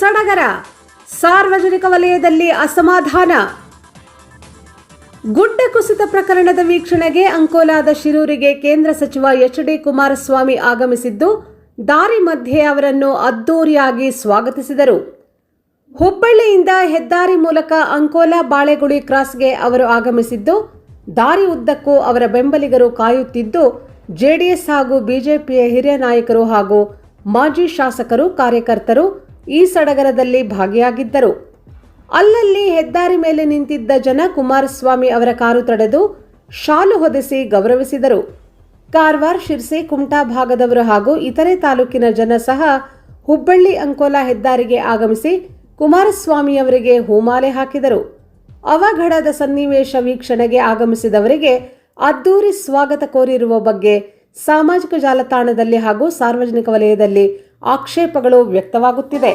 ಸಡಗರ ಸಾರ್ವಜನಿಕ ವಲಯದಲ್ಲಿ ಅಸಮಾಧಾನ. ಗುಡ್ಡ ಕುಸಿತ ಪ್ರಕರಣದ ವೀಕ್ಷಣೆಗೆ ಅಂಕೋಲಾದ ಶಿರೂರಿಗೆ ಕೇಂದ್ರ ಸಚಿವ ಎಚ್ ಡಿ ಕುಮಾರಸ್ವಾಮಿ ಆಗಮಿಸಿದ್ದು, ದಾರಿ ಮಧ್ಯೆ ಅವರನ್ನು ಅದ್ದೂರಿಯಾಗಿ ಸ್ವಾಗತಿಸಿದರು. ಹುಬ್ಬಳ್ಳಿಯಿಂದ ಹೆದ್ದಾರಿ ಮೂಲಕ ಅಂಕೋಲಾ ಬಾಳೆಗುಳಿ ಕ್ರಾಸ್ಗೆ ಅವರು ಆಗಮಿಸಿದ್ದು, ದಾರಿ ಉದ್ದಕ್ಕೂ ಅವರ ಬೆಂಬಲಿಗರು ಕಾಯುತ್ತಿದ್ದು, ಜೆಡಿಎಸ್ ಹಾಗೂ ಬಿಜೆಪಿಯ ಹಿರಿಯ ನಾಯಕರು ಹಾಗೂ ಮಾಜಿ ಶಾಸಕರು, ಕಾರ್ಯಕರ್ತರು ಈ ಸಡಗರದಲ್ಲಿ ಭಾಗಿಯಾಗಿದ್ದರು. ಅಲ್ಲಲ್ಲಿ ಹೆದ್ದಾರಿ ಮೇಲೆ ನಿಂತಿದ್ದ ಜನ ಕುಮಾರಸ್ವಾಮಿ ಅವರ ಕಾರು ತಡೆದು ಶಾಲು ಹೊದಿಸಿ ಗೌರವಿಸಿದರು. ಕಾರವಾರ, ಶಿರ್ಸಿ, ಕುಮಟಾ ಭಾಗದವರು ಹಾಗೂ ಇತರೆ ತಾಲೂಕಿನ ಜನ ಸಹ ಹುಬ್ಬಳ್ಳಿ ಅಂಕೋಲಾ ಹೆದ್ದಾರಿಗೆ ಆಗಮಿಸಿ ಕುಮಾರಸ್ವಾಮಿಯವರಿಗೆ ಹೂಮಾಲೆ ಹಾಕಿದರು. ಅವಘಡದ ಸನ್ನಿವೇಶ ವೀಕ್ಷಣೆಗೆ ಆಗಮಿಸಿದವರಿಗೆ ಅದ್ದೂರಿ ಸ್ವಾಗತ ಕೋರಿರುವ ಬಗ್ಗೆ ಸಾಮಾಜಿಕ ಜಾಲತಾಣದಲ್ಲಿ ಹಾಗೂ ಸಾರ್ವಜನಿಕ ವಲಯದಲ್ಲಿ ಆಕ್ಷೇಪಗಳು ವ್ಯಕ್ತವಾಗುತ್ತಿದೆ